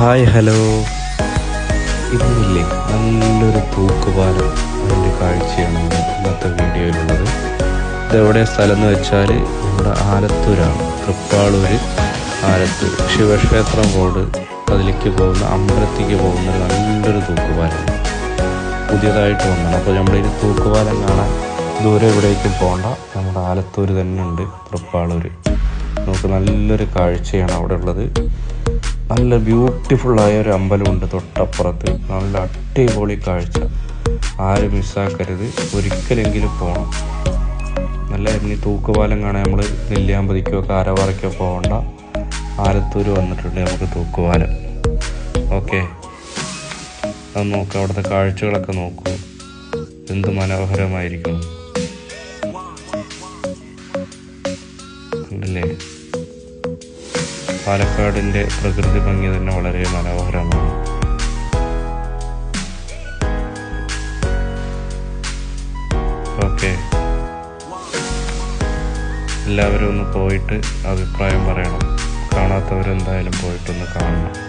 Hi hello. ഇന്നില്ലേ നല്ലൊരു തൂക്കുപാലം അതിന്റെ കാഴ്ചയാണ് ഇന്നത്തെ വീഡിയോയിലുള്ളത്. ഇതെവിടെ സ്ഥലം എന്ന് വെച്ചാൽ നമ്മുടെ ആലത്തൂരാണ്. തൃപ്പാളൂർ ആലത്തൂർ. ശിവക്ഷേത്രം റോഡ് അതിലേക്ക് പോകുന്ന അമ്പലത്തേക്ക് പോകുന്ന നല്ലൊരു തൂക്കുപാലം പുതിയതായിട്ട് വന്നതാണ്. അപ്പോൾ ഈ തൂക്കുപാലം കാണാൻ ദൂരെ എവിടേക്കും പോകണ്ട നമ്മുടെ ആലത്തൂർ തന്നെ ഉണ്ട് തൃപ്പാളൂർ നമുക്ക് നല്ലൊരു കാഴ്ചയാണ് അവിടെ ഉള്ളത്. നല്ല ബ്യൂട്ടിഫുള്ളായ ഒരു അമ്പലമുണ്ട് തൊട്ടപ്പുറത്ത്. നല്ല അടിപൊളി കാഴ്ച. ആരും മിസ്സാക്കരുത്. ഒരിക്കലെങ്കിലും പോകണം നല്ല ഇനി തൂക്കുപാലം കാണാൻ നമ്മൾ നെല്ലിയാമ്പതിക്കോ കാരവാറയ്ക്കോ പോകണ്ട. ആലത്തൂർ വന്നിട്ടുണ്ട് നമുക്ക് തൂക്കുപാലം. ഓക്കെ. അത് നോക്കുക അവിടുത്തെ കാഴ്ചകളൊക്കെ നോക്കൂ. എന്ത് മനോഹരമായിരിക്കും കണ്ടില്ലേ? പാലക്കാടിന്റെ പ്രകൃതി ഭംഗി തന്നെ വളരെ മനോഹരമാണ്. ഓക്കെ. എല്ലാവരും ഒന്ന് പോയിട്ട് അഭിപ്രായം പറയണം. കാണാത്തവരെന്തായാലും പോയിട്ടൊന്ന് കാണണം.